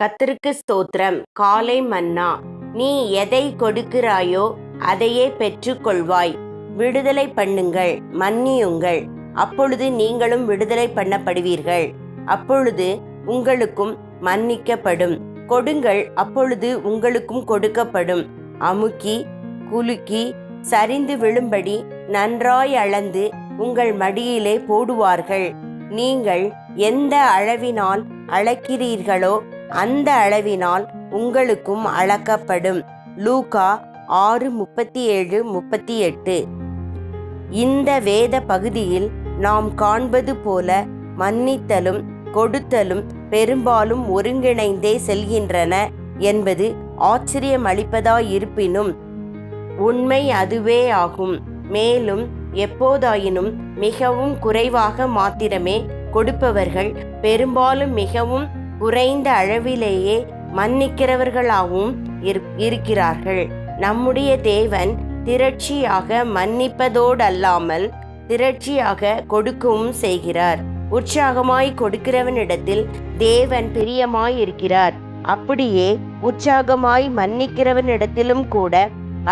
கத்திருக்கு ஸ்தோத்திரம். காலை மன்னா நீ எதை கொடுக்கிறாயோ அதையே பெற்றுக்கொள்வாய். விடுதலை பண்ணுங்கள் மன்னியுங்கள். அப்பொழுது நீங்களும் விடுதலை பண்ணப்படுவீர்கள். அப்பொழுது உங்களுக்கும் மன்னிக்கப்படும். கொடுங்கள் அப்பொழுது உங்களுக்கும் கொடுக்கப்படும். அமுக்கி குலுக்கி சரிந்து விழும்படி நன்றாய் அளந்து உங்கள் மடியிலே போடுவார்கள். நீங்கள் எந்த அளவினால் அளக்கிறீர்களோ அந்த அளவினால் உங்களுக்கும் அளக்கப்படும். லூகா ஆறு முப்பத்தி ஏழு முப்பத்தி எட்டு இந்த வேத பகுதியில் நாம் காண்பது போல மன்னித்தலும் கொடுத்தலும் பெரும்பாலும் ஒருங்கிணைந்தே செல்கின்றன என்பது ஆச்சரியமளிப்பதாயிருப்பினும் உண்மை அதுவே ஆகும். மேலும் எப்போதாயினும் மிகவும் குறைவாக மாத்திரமே கொடுப்பவர்கள் பெரும்பாலும் மிகவும் குறைந்த அளவிலேயே மன்னிக்கிறவர்களாகவும் இருக்கிறார்கள். நம்முடைய தேவன் திரட்சியாக மன்னிப்பதோடல்லாமல் திரட்சியாக கொடுக்கவும் செய்கிறார். உற்சாகமாய் கொடுக்கிறவனிடத்தில் தேவன் பிரியமாய் இருக்கிறார் அப்படியே உற்சாகமாய் மன்னிக்கிறவனிடத்திலும் கூட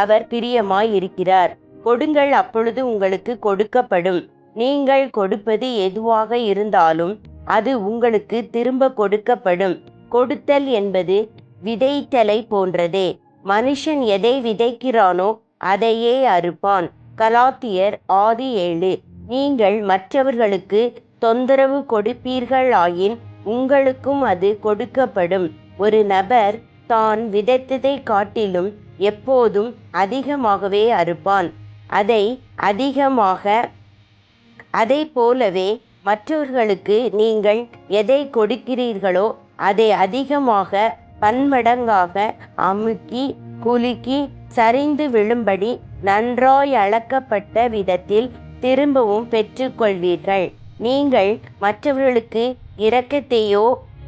அவர் பிரியமாய் இருக்கிறார் கொடுங்கள் அப்பொழுது உங்களுக்கு கொடுக்கப்படும். நீங்கள் கொடுப்பது எதுவாக இருந்தாலும் அது உங்களுக்கு திரும்ப கொடுக்கப்படும். கொடுத்தல் என்பது விதைத்தலை போன்றதே. மனுஷன் எதை விதைக்கிறானோ அதையே அறுப்பான். கலாத்தியர் ஆதி ஏழு. நீங்கள் மற்றவர்களுக்கு தொந்தரவு கொடுப்பீர்களாயின் உங்களுக்கும் அது கொடுக்கப்படும். ஒரு நபர் தான் விதைத்ததை காட்டிலும் எப்போதும் அதிகமாகவே அறுப்பான். அதை அதிகமாக அதை போலவே மற்றவர்களுக்கு நீங்கள் எதை கொடுக்கிறீர்களோ அதை அதிகமாக பன்மடங்காக அமுக்கி குலுக்கி சரிந்து விழும்படி நன்றாய் அளக்கப்பட்ட விதத்தில் திரும்பவும் பெற்றுக்கொள்வீர்கள். நீங்கள் மற்றவர்களுக்கு இரக்கத்தையோ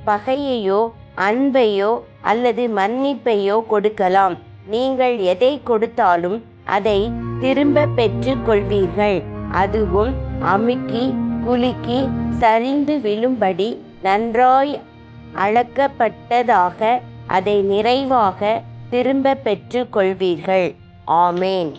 பகையையோ அன்பையோ அல்லது மன்னிப்பையோ கொடுக்கலாம். நீங்கள் எதை கொடுத்தாலும் அதை திரும்ப பெற்றுக்கொள்வீர்கள். அதுவும் அமுக்கி குலுக்கி சரிந்து விழும்படி நன்றாய் அளக்கப்பட்டதாக அதை நிறைவாக திரும்ப பெற்றுக்கொள்வீர்கள். ஆமேன்.